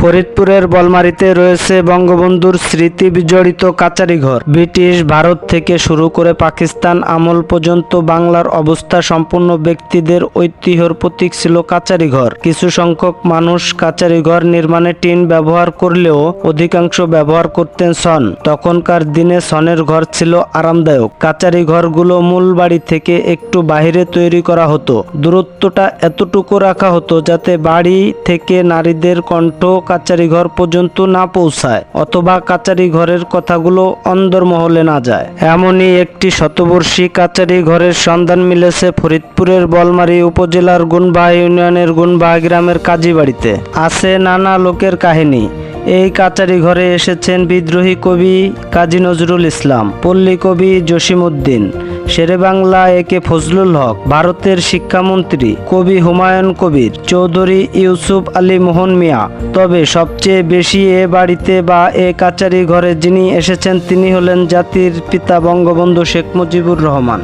ফরিদপুরের বলমারিতে রয়েছে বঙ্গবন্ধুর স্মৃতি বিজড়িত কাচারিঘর। ব্রিটিশ ভারত থেকে শুরু করে পাকিস্তান আমল পর্যন্ত বাংলার অবস্থা সম্পূর্ণ ব্যক্তিদের ঐতিহ্যর প্রতীক ছিল কাচারিঘর। কিছু সংখ্যক মানুষ কাচারিঘর নির্মাণে টিন ব্যবহার করলেও অধিকাংশ ব্যবহার করতেন সন। তখনকার দিনে সনের ঘর ছিল আরামদায়ক। কাচারি ঘরগুলো মূল বাড়ি থেকে একটু বাইরে তৈরি করা হতো। দূরত্বটা এতটুকু রাখা হতো যাতে বাড়ি থেকে নারীদের কণ্ঠ কাচারি ঘর পর্যন্ত না পৌঁছায় অথবা কাচারি ঘরের কথাগুলো অন্দরমহলে না যায়। এমনই একটি শতবর্ষী কাচারি ঘরের সন্ধান মিলেছে ফরিদপুরের বলমারী উপজেলার গুনবাহা ইউনিয়নের গুনবাহা গ্রামের কাজী বাড়িতে। আছে নানা লোকের কাহিনী। এই কাচারি ঘরে এসেছেন বিদ্রোহী কবি কাজী নজরুল ইসলাম, পল্লী কবি জসিমউদ্দিন। শেরে বাংলা একে ফজলুল হক, ভারতের শিক্ষামন্ত্রী, কবি হুমায়ুন কবির, চৌধুরী ইউসুফ আলী মোহন মিয়া। তবে সবচেয়ে বেশি এ বাড়িতে বা এ কাচারি ঘরে যিনি এসেছেন তিনি হলেন জাতির পিতা বঙ্গবন্ধু শেখ মুজিবুর রহমান।